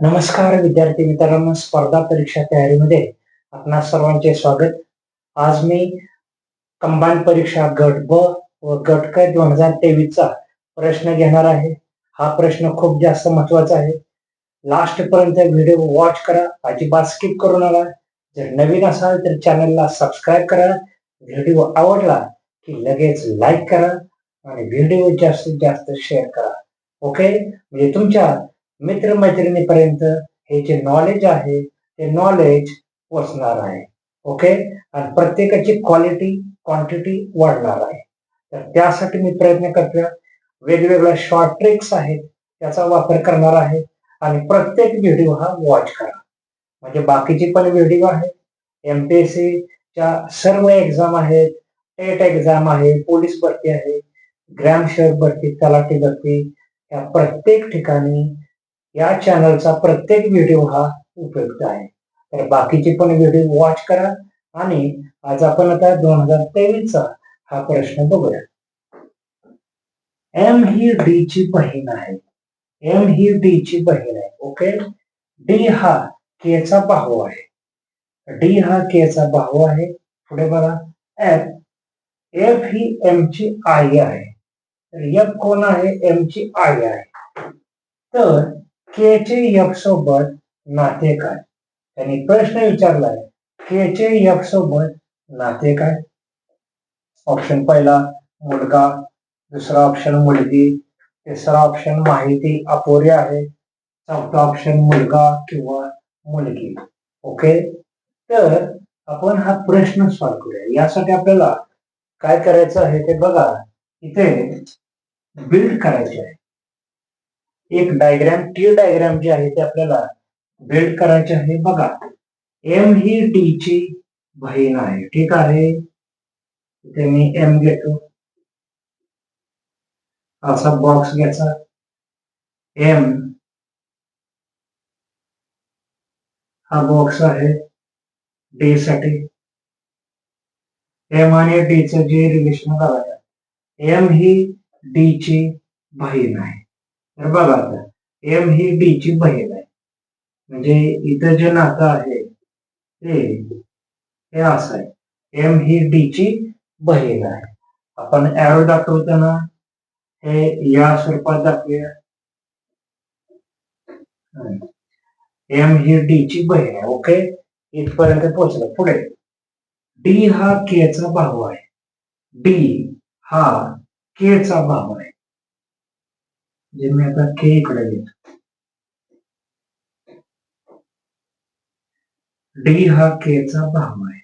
नमस्कार विद्यार्थी मित्रांनो. स्पर्धा परीक्षा तयारीमध्ये आपणा सर्वांचे स्वागत. आज मी कंबाईन परीक्षा गट ब व गट क दोन हजार तेवीसचा प्रश्न घेणार आहे. हा प्रश्न खूप जास्त महत्त्वाचा आहे. लास्ट पर्यंत व्हिडिओ वॉच करा. अजिबात स्किप करू नका. जर नवीन असाल तर चॅनलला सबस्क्राईब करा. व्हिडिओ आवडला की लगेच लाईक करा आणि व्हिडिओ जास्तीत जास्त शेअर करा. ओके म्हणजे तुमच्या मित्रमैत्रिणीपर्यंत हे जे नॉलेज आहे ते नॉलेज पोचणार आहे. ओके आणि प्रत्येकाची क्वालिटी क्वांटिटी वाढणार आहे. तर त्यासाठी मी प्रयत्न करतोय वेगवेगळ्या शॉर्ट ट्रिक्स आहेत त्याचा वापर करणार आहे आणि प्रत्येक व्हिडिओ हा वॉच करा. म्हणजे बाकीचे पण व्हिडिओ आहेत. एम पी एस च्या सर्व एक्झाम आहेत टेट एक्झाम आहे पोलीस भरती आहे ग्रॅम शेअर भरती तलाठी भरती या प्रत्येक ठिकाणी या चॅनलचा प्रत्येक व्हिडिओ हा उपयुक्त आहे. तर बाकीचे पण व्हिडिओ वॉच करा आणि आज आपण आता दोन हजार तेवीसचा हा प्रश्न बघूया. एम ही डी ची बहीण आहे. एम ही डी ची बहीण आहे. ओके डी हा के चा भाऊ आहे. डी हा के चा भाऊ आहे. पुढे बघा. एफ एफ ही एम ची आई आहे. तर एफ कोण आहे? एम ची आई आहे. तर केचे यफ सोबत नाते काय? त्यांनी प्रश्न विचारलाय केचे यफ सोबत नाते काय? ऑप्शन पहिला मुलगा. दुसरा ऑप्शन मुलगी. तिसरा ऑप्शन माहिती अपुरी आहे. चौथा ऑप्शन मुलगा किंवा मुलगी. ओके तर आपण हा प्रश्न सॉल्व करूया. यासाठी आपल्याला काय करायचं आहे ते बघा. इथे बिल्ड करायचे आहे. एक डायग्राम टी डायग्राम जी आहे ते आपल्याला बिल्ड करायचे आहे. बघा एम ही डी ची बहीण आहे. ठीक आहे? इथे मी एम घेतो. असा बॉक्स घ्यायचा. एम हा बॉक्स आहे डी साठी. एम आणि डी चे जे रिलेशन बघा एम ही डी ची बहीण आहे. तर बघा आता. एम ही डी ची बहीण आहे. म्हणजे इथं जे नातं आहे ते हे असं आहे. एम ही डी ची बहीण आहे. आपण एरो दाखवताना हे या स्वरूपात दाखवूया. एम ही डी ची बहीण आहे. ओके इथपर्यंत पोहोचलं. पुढे. डी हा के चा भाऊ आहे. डी हा के चा भाऊ आहे. के डी हा के चा भाऊ आहे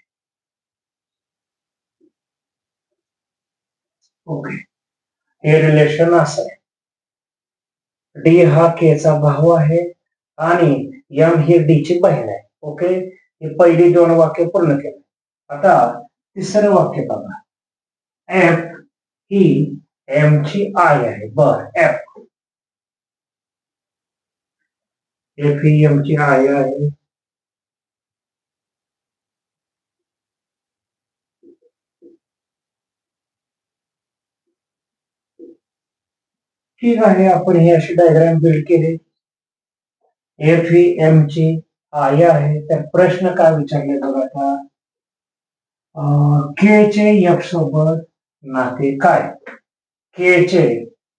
ओके हे रिलेशन डी हा के चा भाऊ आहे आणि ही डी ची बहीण आहे, ओके? ही पहिली दोन वाक्य पूर्ण केली. आता तिसरं वाक्य बघा. ही एम ची आई आहे. बर एफ़ एफ़ ही एम ची आई। आहे ठीक आहे आपण ही अशी डायग्राम बिल्ड केली? एफ़ ही एम ची आई आहे, तर प्रश्न काय विचारले बघा आता? के चे एफ़ सोबत नाते काय? के चे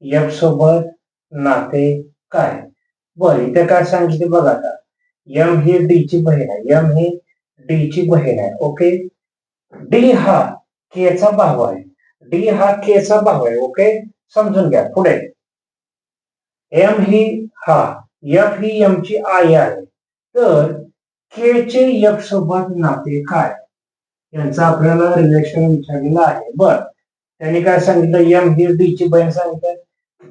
एफ़ सोबत नाते काय? बर इथे काय सांगितले बघा आता. एम ही डी ची बहीण आहे. एम ही डी ची बहीण आहे. ओके डी हा के चा भाऊ आहे. डी हा के चा भाऊ आहे. ओके समजून घ्या. पुढे. एम ही हा एफ ही एम ची आई आहे. तर के चे एफ सोबत नाते काय? यांचं आपल्याला रिलेशन विचारलेलं आहे. बर. त्यांनी काय सांगितलं? एम ही डी ची बहीण सांगितलं.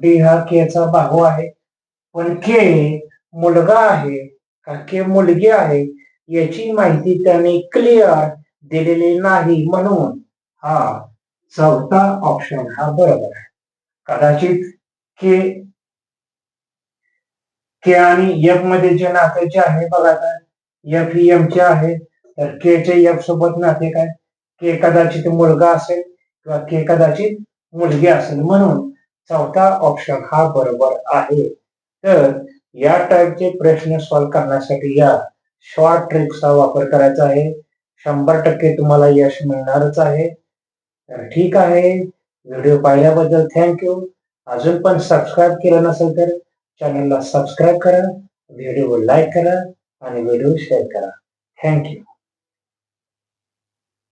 डी हा के चा भाऊ आहे. के मुलगा आहे मुलगी आहे याची माहिती त्यांनी क्लिअर दिलेली नाही म्हणून. हा, चौथा ऑप्शन हा बरोबर आहे. कदाचित के के आणि एफ़ मध्ये जे नाते आहे, बघा एफ़ ही एम चे आहे, तर के एफ़ सोबत नाते काय? के कदाचित मुलगा असेल किंवा के कदाचित मुलगी असेल म्हणून चौथा ऑप्शन हा बरोबर आहे. तर या टाईपचे प्रश्न सॉल्व्ह करण्यासाठी या शॉर्ट ट्रिक्सचा वापर करायचा आहे. शंभर टक्के तुम्हाला यश मिळणारच आहे. तर ठीक आहे. व्हिडिओ पाहिल्याबद्दल थँक्यू अजून पण सबस्क्राईब केलं नसेल तर चॅनलला सबस्क्राईब करा. व्हिडिओ लाईक करा आणि व्हिडिओ शेअर करा. थँक्यू